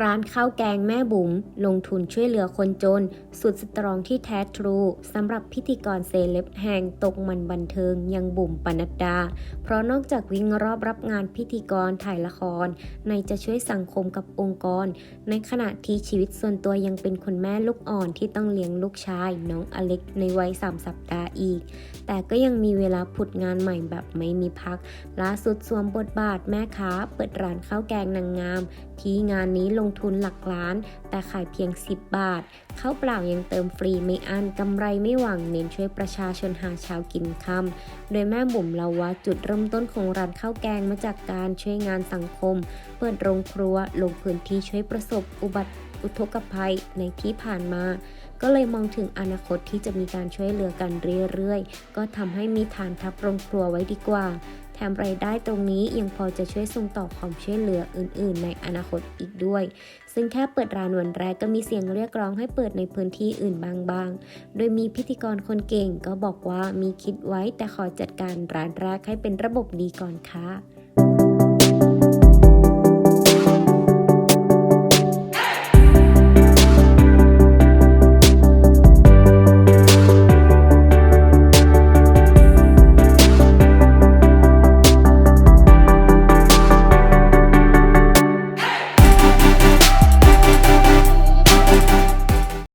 ร้านข้าวแกงแม่บุ๋มลงทุนช่วยเหลือคนจน สุดสตรองที่แท้ทรูสำหรับพิธีกรเซเลบแห่งตกมันบันเทิงยังบุ๋มปนัดดา เพราะนอกจากวิ่งรอบรับงานพิธีกรถ่ายละคร ในจะช่วยสังคมกับองค์กร ในขณะที่ชีวิตส่วนตัวยังเป็นคุณแม่ลูกอ่อนที่ต้องเลี้ยงลูกชาย น้องอเล็กในวัยสามสัปดาห์อีก แต่ก็ยังมีเวลาผุดงานใหม่แบบไม่มีพักล่าสุดสวมบทบาทแม่ค้าเปิดร้านข้าวแกงนางงาม ที่งานนี้ลงทุนหลักล้าน แต่ขายเพียง 10 บาทข้าวเปล่ายังเติมฟรีไม่อันกำไรไม่หวังเน้นช่วยประชาชนหาเช้ากินค่ำโดยแม่บุ๋มเล่าว่าจุดเริ่มต้นของร้านข้าวแกงมาจากการช่วยงานสังคม เปิดโรงครัวลงพื้นที่ช่วยประสบอุบัติอุทกภัยในที่ผ่านมาก็เลยมองถึงอนาคตที่จะมีการช่วยเหลือกันเรื่อยๆ ก็ทำให้มีฐานทัพโรงครัวไว้ดีกว่า แถมรายได้ตรงนี้ยังพอจะช่วยส่งต่อความช่วยเหลืออื่น ๆ ในอนาคตอีกด้วย ซึ่งแค่เปิดร้านวันแรกก็มีเสียงเรียกร้องให้เปิดในพื้นที่อื่นบางๆ โดยมีพิธีกรคนเก่งก็บอกว่ามีคิดไว้แต่ขอจัดการร้านแรกให้เป็นระบบดีก่อนค่ะ